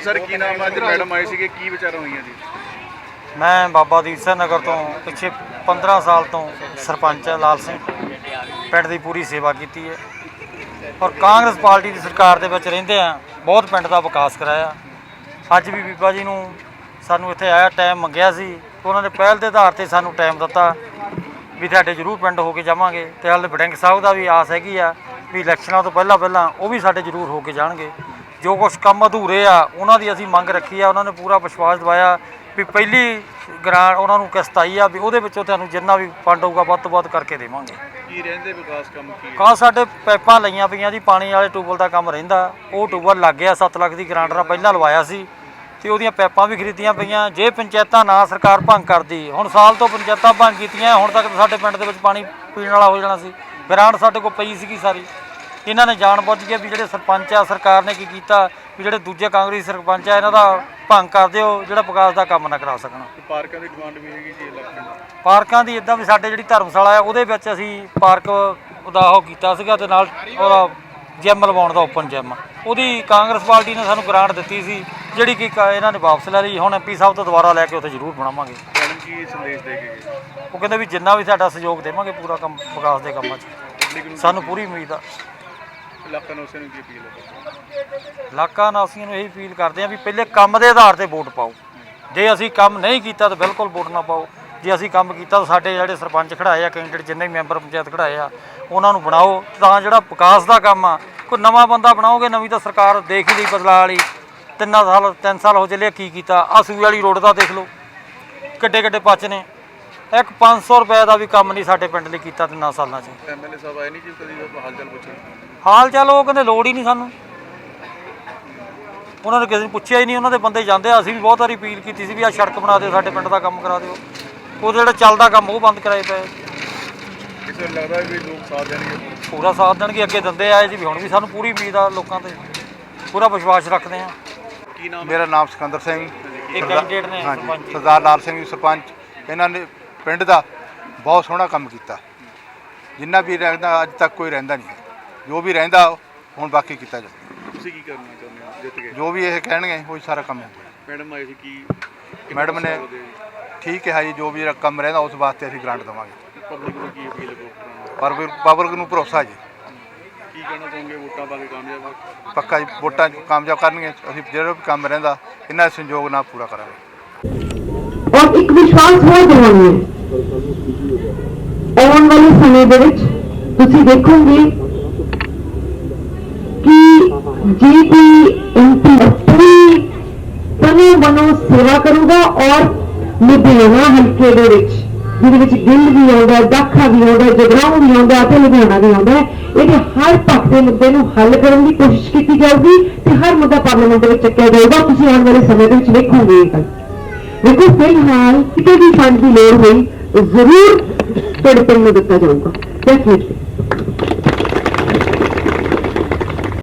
Sir, ਕੀ ਨਾਮ ਅੱਜ madam ਆਏ ਸੀਗੇ, ਕੀ ਵਿਚਾਰਾਂ ਹੋਈਆਂ ਜੀ? ਮੈਂ ਬਾਬਾ ਦੀਪ ਸਿੰਘ ਨਗਰ ਤੋਂ ਪਿੱਛੇ 15 ਸਾਲ ਤੋਂ ਸਰਪੰਚ ਹਾਂ, ਲਾਲ ਸਿੰਘ। ਪਿੰਡ ਦੀ ਪੂਰੀ ਸੇਵਾ ਕੀਤੀ ਹੈ। ਔਰ ਕਾਂਗਰਸ ਪਾਰਟੀ ਦੀ ਸਰਕਾਰ ਦੇ ਵਿੱਚ ਰਹਿੰਦੇ ਆ ਬਹੁਤ ਪਿੰਡ ਦਾ ਵਿਕਾਸ ਕਰਾਇਆ। ਅੱਜ ਵੀ ਬੀਬਾ ਜੀ ਨੂੰ ਸਾਨੂੰ ਇੱਥੇ ਆਇਆ ਟਾਈਮ ਮੰਗਿਆ ਸੀ। ਉਹਨਾਂ ਨੇ ਪਹਿਲ ਦੇ ਆਧਾਰ ਤੇ ਸਾਨੂੰ ਟਾਈਮ ਦਿੱਤਾ ਵੀ ਤੁਹਾਡੇ ਜ਼ਰੂਰ ਪਿੰਡ ਹੋ ਕੇ ਜਾਵਾਂਗੇ। ਤੇ ਹਾਲੇ ਬਡਿੰਗ ਸਾਹਿਬ ਦਾ ਵੀ ਆਸ ਹੈਗੀ ਆ ਵੀ ਇਲੈਕਸ਼ਨਾਂ ਤੋਂ ਪਹਿਲਾਂ ਪਹਿਲਾਂ ਉਹ ਵੀ ਸਾਡੇ ਜ਼ਰੂਰ ਹੋ ਕੇ ਜਾਣਗੇ। ਜੋ ਕੁਝ ਕੰਮ ਅਧੂਰੇ ਆ ਉਹਨਾਂ ਦੀ ਅਸੀਂ ਮੰਗ ਰੱਖੀ ਆ ਉਹਨਾਂ ਨੇ ਪੂਰਾ ਵਿਸ਼ਵਾਸ ਦਿਵਾਇਆ ਵੀ ਪਹਿਲੀ ਗ੍ਰਾਂਟ ਉਹਨਾਂ ਨੂੰ ਕਿਸ਼ਤ ਆਈ ਆ ਵੀ ਉਹਦੇ ਵਿੱਚੋਂ ਤੁਹਾਨੂੰ ਜਿੰਨਾ ਵੀ ਫੰਡ ਹੋਊਗਾ ਵੱਧ ਤੋਂ ਵੱਧ ਕਰਕੇ ਦੇਵਾਂਗੇ ਕੀ ਰਹਿੰਦੇ ਵਿਕਾਸ ਕੰਮ ਕੀ? ਕਾ ਸਾਡੇ ਪਾਈਪਾਂ ਲਈਆਂ ਪਈਆਂ ਜੀ ਪਾਣੀ ਵਾਲੇ ਟੂਬਲ ਦਾ ਕੰਮ ਰਹਿੰਦਾ ਉਹ ਟੂਬਲ ਲੱਗ ਗਿਆ 7 ਲੱਖ ਦੀ ਗ੍ਰਾਂਟ ਨਾਲ ਪਹਿਲਾਂ ਲਵਾਇਆ ਸੀ ਤੇ ਉਹਦੀਆਂ ਪਾਈਪਾਂ ਵੀ ਖਰੀਦੀਆਂ ਪਈਆਂ ਜੇ ਪੰਚਾਇਤਾਂ ਨਾ ਸਰਕਾਰ ਭੰਗ ਕਰਦੀ ਹੁਣ ਸਾਲ ਤੋਂ ਪੰਚਾਇਤਾਂ ਭੰਗ ਕੀਤੀਆਂ ਹੁਣ ਤੱਕ ਸਾਡੇ ਪਿੰਡ ਦੇ ਵਿੱਚ ਪਾਣੀ ਪੀਣ ਵਾਲਾ ਹੋ ਜਾਣਾ ਸੀ ਗ੍ਰਾਂਟ ਸਾਡੇ ਕੋਲ ਪਈ ਸੀਗੀ ਸਾਰੀ ਇਹਨਾਂ ਨੇ ਜਾਣ ਬੁੱਝ ਕੇ ਵੀ ਜਿਹੜੇ ਸਰਪੰਚ ਆ ਸਰਕਾਰ ਨੇ ਕੀ ਕੀਤਾ ਵੀ ਜਿਹੜੇ ਦੂਜੇ ਕਾਂਗਰਸੀ ਸਰਪੰਚ ਆ ਇਹਨਾਂ ਦਾ ਭੰਗ ਕਰ ਦਿਓ ਜਿਹੜਾ ਵਿਕਾਸ ਦਾ ਕੰਮ ਨਾ ਕਰਾ ਸਕਣ। ਪਾਰਕਾਂ ਦੀ ਡਿਮਾਂਡ ਵੀ ਹੈਗੀ ਜੀ ਇਲਾਕੇ ਦੀ? ਪਾਰਕਾਂ ਦੀ ਇਦਾਂ ਵੀ ਸਾਡੇ ਜਿਹੜੀ ਧਰਮਸ਼ਾਲਾ ਹੈ ਉਹਦੇ ਵਿੱਚ ਅਸੀਂ ਪਾਰਕ ਉਹਦਾ ਉਹ ਕੀਤਾ ਸੀਗਾ ਤੇ ਨਾਲ ਉਹਦਾ ਜਿਮ ਲਵਾਉਣ ਦਾ ਓਪਨ ਜਿਮ ਉਹਦੀ ਕਾਂਗਰਸ ਪਾਰਟੀ ਨੇ ਸਾਨੂੰ ਗ੍ਰਾਂਟ ਦਿੱਤੀ ਸੀ ਜਿਹੜੀ ਕਿ ਕ- ਇਹਨਾਂ ਨੇ ਵਾਪਸ ਲੈ ਲਈ ਹੁਣ ਐਮਪੀ ਸਾਹਿਬ ਤੋਂ ਦੁਬਾਰਾ ਲੈ ਕੇ ਉੱਥੇ ਜ਼ਰੂਰ ਬਣਾਵਾਂਗੇ। ਮੈਡਮ ਕੀ ਸੰਦੇਸ਼ ਦੇ ਕੇ ਗਏ ਉਹ ਕਹਿੰਦੇ ਵੀ ਜਿੰਨਾ ਵੀ ਸਾਡਾ ਸਹਿਯੋਗ ਦੇਵਾਂਗੇ ਪੂਰਾ ਕੰਮ ਵਿਕਾਸ ਦੇ ਕੰਮਾਂ 'ਚ। ਸਾਨੂੰ ਪੂਰੀ ਉਮੀਦ ਆ। ਇਲਾਕਾ ਨਿਵਾਸੀਆਂ ਨੂੰ ਕੀ ਅਪੀਲ ਹੈ? ਇਲਾਕਾ ਨਿਵਾਸੀਆਂ ਨੂੰ ਇਹੀ ਅਪੀਲ ਕਰਦੇ ਆ ਵੀ ਪਹਿਲੇ ਕੰਮ ਦੇ ਆਧਾਰ ਤੇ ਵੋਟ ਪਾਓ। ਜੇ ਅਸੀਂ ਕੰਮ ਨਹੀਂ ਕੀਤਾ ਤਾਂ ਬਿਲਕੁਲ ਵੋਟ ਨਾ ਪਾਓ। ਜੇ ਅਸੀਂ ਕੰਮ ਕੀਤਾ ਤਾਂ ਸਾਡੇ ਜਿਹੜੇ ਸਰਪੰਚ ਖੜਾਏ ਆ, ਕੈਂਡੀਡੇਟ ਜਿੰਨੇ ਵੀ ਮੈਂਬਰ ਪੰਚਾਇਤ ਖੜਾਏ ਆ, ਉਹਨਾਂ ਨੂੰ ਬਣਾਓ। ਤਾਂ ਜਿਹੜਾ ਵਿਕਾਸ ਦਾ ਕੰਮ ਆ, ਕੋਈ ਨਵਾਂ ਬੰਦਾ ਬਣਾਓਗੇ, ਨਵੀਂ ਤਾਂ ਸਰਕਾਰ ਦੇਖ ਹੀ ਲਈ ਬਦਲਾ ਵਾਲੀ। ਤਿੰਨਾਂ ਸਾਲ, ਤਿੰਨ ਸਾਲ ਹੋ ਚੱਲੇ ਕੀ ਕੀਤਾ? ਆ ਸੂਏ ਵਾਲੀ ਰੋਡ ਦਾ ਦੇਖ ਲਓ। ਕਿੱਡੇ ਕਿੱਡੇ ਪੱਚ ਨੇ। ਇੱਕ 500 ਰੁਪਏ ਦਾ ਵੀ ਕੰਮ ਨਹੀਂ ਸਾਡੇ ਪਿੰਡ ਲਈ ਕੀਤਾ ਤਿੰਨਾਂ ਸਾਲਾਂ 'ਚ। ਐਮਐਲਏ ਸਾਹਿਬ ਆਏ ਨਹੀਂ ਜੀ ਕਦੀ ਉਹ ਹਾਲ ਚਾਲ ਪੁੱਛਣ? ਹਾਲ ਚਾਲ ਉਹ ਕਹਿੰਦੇ ਲੋੜ ਹੀ ਨਹੀਂ ਸਾਨੂੰ। ਉਹਨਾਂ ਨੇ ਕਿਸੇ ਨੂੰ ਪੁੱਛਿਆ ਹੀ ਨਹੀਂ ਉਹਨਾਂ ਦੇ ਬੰਦੇ ਜਾਂਦੇ ਆ ਅਸੀਂ ਵੀ ਬਹੁਤ ਵਾਰੀ ਅਪੀਲ ਕੀਤੀ ਸੀ ਵੀ ਆ ਸੜਕ ਬਣਾ ਦਿਓ ਸਾਡੇ ਪਿੰਡ ਦਾ ਕੰਮ ਕਰਾ ਦਿਓ। ਉਹ ਜਿਹੜਾ ਚੱਲਦਾ ਕੰਮ ਉਹ ਬੰਦ ਕਰਾਏ ਪਏ। ਇਸ ਵੇਲੇ ਲੱਗਦਾ ਵੀ ਲੋਕ ਸਾਥ ਦੇਣਗੇ। ਪੂਰਾ ਸਾਥ ਦੇਣਗੇ ਅੱਗੇ ਦਿੰਦੇ ਆਏ ਜੀ ਵੀ ਹੁਣ ਵੀ ਸਾਨੂੰ ਪੂਰੀ ਉਮੀਦ ਆ ਲੋਕਾਂ ਤੇ। ਪੂਰਾ ਵਿਸ਼ਵਾਸ ਰੱਖਦੇ ਆ। ਕੀ ਨਾਮ ਹੈ? ਮੇਰਾ ਨਾਮ ਸਿਕੰਦਰ ਸਿੰਘ। ਇਹ ਸਰਦਾਰ- ਕੈਂਡੀਡੇਟ ਨੇ ਹਾਂਜੀ, ਸਰਪੰਚ। ਜੀ। ਸਰਦਾਰ ਲਾਲ ਸਿੰਘ ਜੀ ਸਰਪੰਚ। ਇਹਨਾਂ ਨੇ ਪਿੰਡ ਦਾ ਬਹੁਤ ਸੋਹਣਾ ਕੰਮ ਕੀਤਾ। ਜਿੰਨਾ ਵੀ ਰਹਿੰਦਾ ਅੱਜ ਤੱਕ ਕੋਈ ਰਹਿੰਦਾ ਨਹੀਂ। ਜੋ ਵੀ ਰਹਿੰਦਾ ਹੁਣ ਬਾਕੀ ਕੀਤਾ ਜਾਵੇ। ਤੁਸੀਂ ਕੀ ਕਰਨਾ ਚਾਹੁੰਦੇ ਹੋ? ਜਿੱਤ ਗਏ ਜੋ ਵੀ ਇਹ ਕਹਿਣਗੇ ਉਹੀ ਸਾਰਾ ਕੰਮ ਹੋਊਗਾ ਮੈਡਮ ਆਏ ਸੀ ਕੀ ਮੈਡਮ ਨੇ ਠੀਕ ਹੈ ਜੀ ਜੋ ਵੀ ਕੰਮ ਰਹਿੰਦਾ ਉਸ ਵਾਸਤੇ ਅਸੀਂ ਗ੍ਰਾਂਟ ਦੇਵਾਂਗੇ। ਪਬਲਿਕ ਨੂੰ ਕੀ ਅਪੀਲ ਹੈ ਵੋਟਰਾਂ ਨੂੰ ਪਰ ਪਬਲਿਕ ਨੂੰ ਭਰੋਸਾ ਜੀ। ਕੀ ਕਹਿਣਾ ਚਾਹੋਗੇ? ਵੋਟਾਂ ਪਾ ਕੇ ਕਾਮਯਾਬ? ਪੱਕਾ ਜੀ ਵੋਟਾਂ 'ਚ ਕਾਮਯਾਬ ਕਰਨਗੇ। ਅਸੀਂ ਜਿਹੜਾ ਵੀ ਕੰਮ ਰਹਿੰਦਾ ਇਹਨਾਂ ਦੇ ਸੰਯੋਗ ਨਾਲ ਪੂਰਾ ਕਰਾਂਗੇ। ਔਰ ਇੱਕ ਵਿਸ਼ਵਾਸ ਹੋਰ ਦਿਵਾਉਂਦੇ ਹਾਂ। ਆਉਣ ਵਾਲੇ ਸਮੇਂ ਦੇ ਵਿੱਚ ਤੁਸੀਂ ਦੇਖੋਗੇ ਕਿ ਜੇ ਕੋਈ ਐਮਪੀ ਪੂਰੀ ਤਨੋ ਮਨੋ ਸੇਵਾ ਕਰੂਗਾ ਔਰ ਲੁਧਿਆਣਾ ਹਲਕੇ ਦੇ ਵਿੱਚ, ਜਿਹਦੇ ਵਿੱਚ ਗਿੱਲ ਵੀ ਆਉਂਦਾ ਦਾਖਾ ਵੀ ਆਉਂਦਾ, ਜਗਰਾਉਂ ਵੀ ਆਉਂਦਾ ਅਤੇ ਲੁਧਿਆਣਾ ਵੀ ਆਉਂਦਾ ਇਹਦੇ ਹਰ ਪੱਖ ਦੇ ਮੁੱਦੇ ਨੂੰ ਹੱਲ ਕਰਨ ਦੀ ਕੋਸ਼ਿਸ਼ ਕੀਤੀ ਜਾਊਗੀ ਤੇ ਹਰ ਮੁੱਦਾ ਪਾਰਲੀਮੈਂਟ ਦੇ ਵਿੱਚ ਚੱਕਿਆ ਜਾਊਗਾ। ਤੁਸੀਂ ਆਉਣ ਵਾਲੇ ਸਮੇਂ ਦੇ ਵਿੱਚ ਵੇਖੋਗੇ ਇਹ ਗੱਲ। ਦੇਖੋ, ਫਿਲਹਾਲ ਕਿਤੇ ਵੀ ਫੰਡ ਦੀ ਲੋੜ ਹੋਈ ਜ਼ਰੂਰ ਤੁਹਾਡੇ ਪਿੰਡ ਨੂੰ ਦਿੱਤਾ ਜਾਊਗਾ। ਡੈਫੀਨਿਟਲੀ